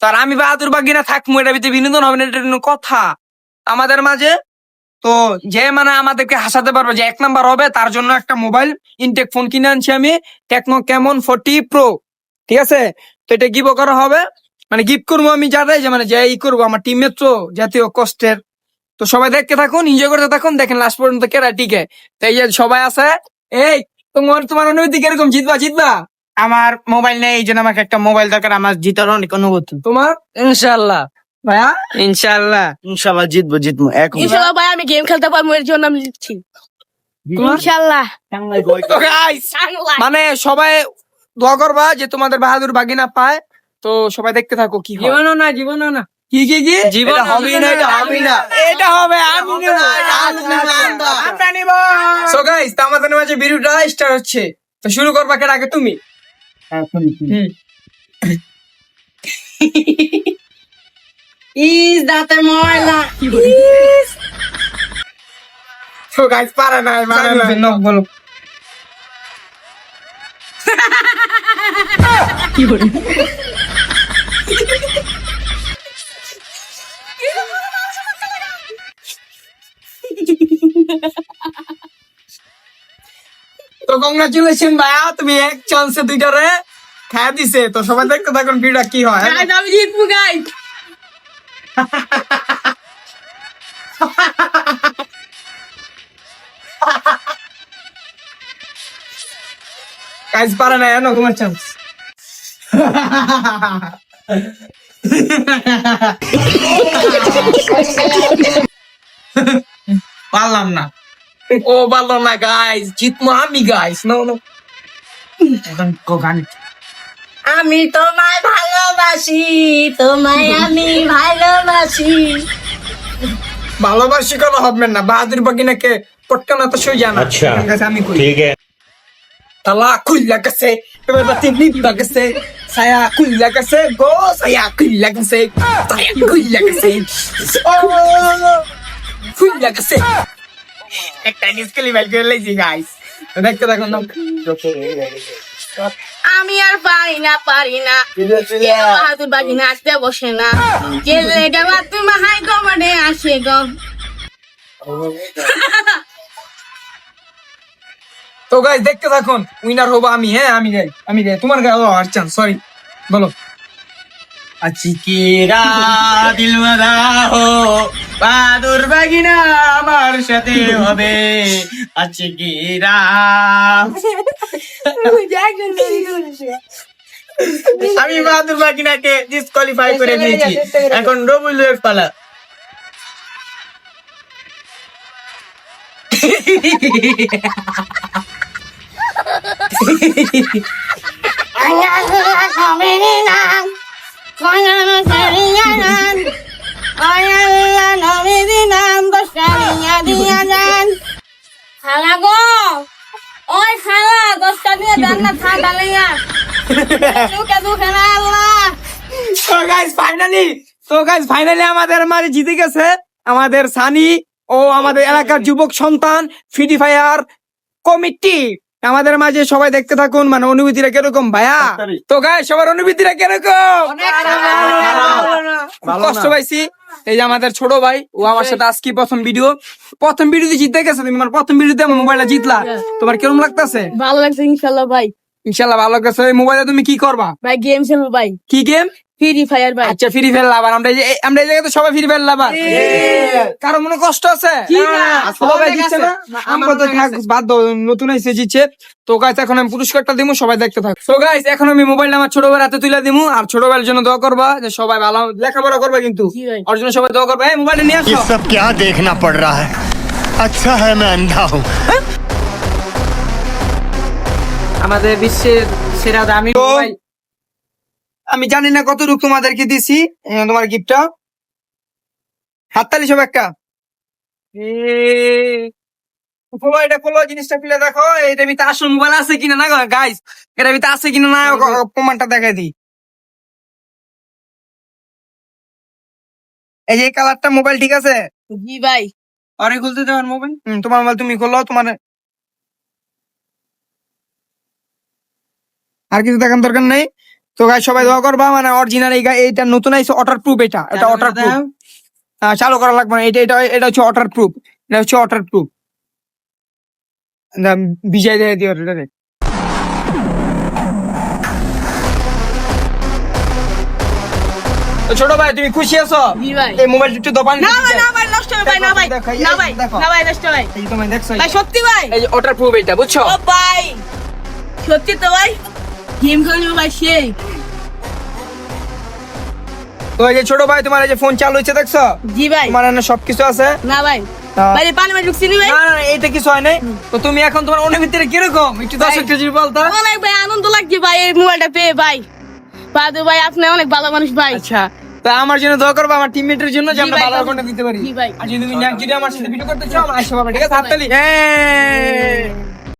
তার আমি বাহাদুর বাগিনা থাকব এটা ভিতরে বিনোদন হবে না এটা কথা। আমাদের মাঝে তো যে মানে আমাদেরকে হাসাতে পারবে, যে এক নাম্বার হবে, তার জন্য একটা মোবাইল ইনটেক ফোন কিনে আনছি আমি টেকনো কেমন ফোর্টি প্রো ঠিক আছে? তো এটা গিভ করা হবে। মানে গিফট করব আমি যাদের, যে মানে যে ই করব, আমার টিমের তো জাতীয় কষ্টের। তো সবাই দেখতে থাকুন এনজয় করতে থাকুন, দেখেন লাস্ট পর্যন্ত কেরা টিকে। এই যে সবাই আছে, এই, তোমার তোমার অনুভূতি কীরকম? জিতবা জিতবা? আমার মোবাইল নেই এই জন্য আমাকে একটা মোবাইল দরকার আমার জিতার অনেক অনুভূতি তোমার? ইনশাল্লাহ ভাইয়া? ইনশাল্লাহ ইনশাল্লাহ জিতবো জিতবো এখন। ইনশাল্লাহ ভাই আমি গেম খেলতে পারব এর জন্য আমি? ইনশাল্লাহ মানে সবাই দোয়া করবা যে তোমাদের বাহাদুর বাগিনা পায় তো সবাই দেখতে থাকো কি জীবনও না জীবনও না। কি কি কি? জীবন হবেই না এটা হবেই না। এটা হবে আমি আমরা নিব। সো গাইস তো আমাদের মাঝে ভিডিওটা স্টার্ট হচ্ছে। তো শুরু করবা কেন আগে তুমি? হুম ইস দাঁতে ময়লা তো গাইস পারে না পারে না নো বলো তো কংগ্রাচুলেশন ভাইয়া তুমি এক চান্সে দুইটারে খায়া দিছে। তো সবাই দেখতে থাকুন ভিডিওটা কি হয়। গাইস আমি জিতবো গাইস পারে না এনো তোমার চান্স পারলাম না। ও ভালো না গাইস জিতমো আমি গাইস নো নো আমি তোমায় ভালোবাসি তোমায় আমি ভালোবাসি। ভালোবাসি কেন হবে না বাহাদুর বাগিনাকে পটকানা তো সই জানা আচ্ছা, আমি তালা খুল্লা গেছে এবার রাতে নিবা গেছে ছায়া খুল্লা গেছে গো সায়া খুল্লা গেছে ছায়া খুল্লা গেছে। ও খুল্লা গেছে। একটা করে লাইছি গাইস তো দেখতে থাকুন না আমি আর পারি না পারি না। বাহাদুর বাজি নাচতে বসে না। হাই কমানে আসে গো। তো গাইস দেখতে থাকুন উইনার হব আমি। হ্যাঁ আমি গাই আমি গাই তোমার গায়ে আর চান সরি বলো। হো বাদুর বাগিনা আমার সাথে হবে। আমি বাহাদুর বাগিনাকে ডিসকোয়ালিফাই করে দিয়েছি। এখন রবুলের পালা। গো খালা দশটা ফাইনালি ফাইনালি আমাদের মাঝে জিতে গেছে। আমাদের সানি ও আমাদের এলাকার যুবক সন্তান ফ্রি ফায়ার কমিটি আমাদের মাঝে সবাই দেখতে থাকুন মানে অনুভূতিটা কীরকম ভাইয়া? তো গায়ে সবার অনুভূতিটা কীরকম? খুব কষ্ট পাইছি। এই যে আমাদের ছোট ভাই ও আমার সাথে আজকে প্রথম ভিডিও প্রথম ভিডিওতে জিতে গেছে তুমি? আমার প্রথম ভিডিওতে আমার মোবাইলটা জিতলা। তোমার কীরকম লাগতেছে? ভালো লাগছে ইনশাল্লাহ ভাই। ইনশাল্লাহ ভালো লাগতেছে। এই মোবাইলে তুমি কি করবা? ভাই গেম খেলব ভাই। কি গেম ফ্রি ফায়ার ভাই আচ্ছা ফ্রি ফায়ার লাভার আমরা এই যে এই- আমরা এই জায়গাতে সবাই ফ্রি ফায়ার লাভার কারো মনে কষ্ট আছে সবাই জিতছে না আমরা তো থাক বাদ দাও নতুন এসে জিতছে তো গাইস এখন আমি পুরস্কারটা দিমু সবাই দেখতে থাক তো গাইস এখন আমি মোবাইলটা আমার ছোট ভাইয়ের হাতে তুলে দিমু আর ছোট ভাইয়ের জন্য দোয়া করবা যে সবাই ভালো লেখাপড়া করবে কিন্তু জি ভাই। ওর জন্য সবাই দোয়া করবে এই মোবাইলটা নিয়ে ये আসো सब क्या देखना पड़ रहा है अच्छा है मैं अंधा हूँ আমাদের বিশ্বের সেরা দামি তো- মোবাইল আমি জানি না কতটুকু তোমাদেরকে দিছি তোমার গিফটটা হাততালি সব একটা। খোলো জিনিসটা দেখো এটা ভিতরে আসল মোবাইল আছে কিনা না গাইস এটা ভিতরে আছে কিনা না প্রমাণটা দেখাই দিই। এই যে কালারটা মোবাইল ঠিক আছে? জি ভাই। আরে খুলতে দেওয়ার মোবাইল। তোমার মোবাইল তুমি খোলো তোমার আর কিছু দেখার দরকার নেই। তো গাই সবাই দোয়া করবা মানে অরিজিনাল এই এইটা নতুন আইছে ওয়াটার প্রুফ এটা এটা ওয়াটার প্রুফ চালু করা লাগবে না এটা এটা এটা হচ্ছে ওয়াটার প্রুফ এটা হচ্ছে ওয়াটার প্রুফ বিজয় দিয়ে দিও এটা দেখ। ছোট ভাই তুমি খুশি আছো? এই মোবাইল একটু দোকান না ভাই না ভাই নষ্ট হবে ভাই না ভাই না ভাই না ভাই নষ্ট ভাই। এই তোমায় দেখছ ভাই সত্যি ভাই। এই যে প্রুফ এটা বুঝছ? ও ভাই সত্যি তো ভাই। গেম খেলব ভাই সেই তো এই যে ছোট ভাই তোমার এই যে ফোন চালু হচ্ছে দেখছ? জি ভাই। তোমার এখানে সবকিছু আছে? না ভাই। পানি ভাই ঢুকছি ভাই? না না না, কিছু হয় নাই। তো তুমি এখন তোমার অনুভূতিটা কীরকম? একটু দর্শক বলতো। অনেক ভাই আনন্দ লাগছে ভাই এই মোবাইলটা পেয়ে ভাই। বাদু ভাই আপনি অনেক ভালো মানুষ ভাই। আচ্ছা তো আমার জন্য দোয়া করব আমার টিমমেটের জন্য যে আমরা ভালো কন্টেন্ট দিতে পারি। আর যদি তুমি যদি আমার সাথে ভিডিও করতে চাও আমার আসতে ঠিক আছে? হাততালি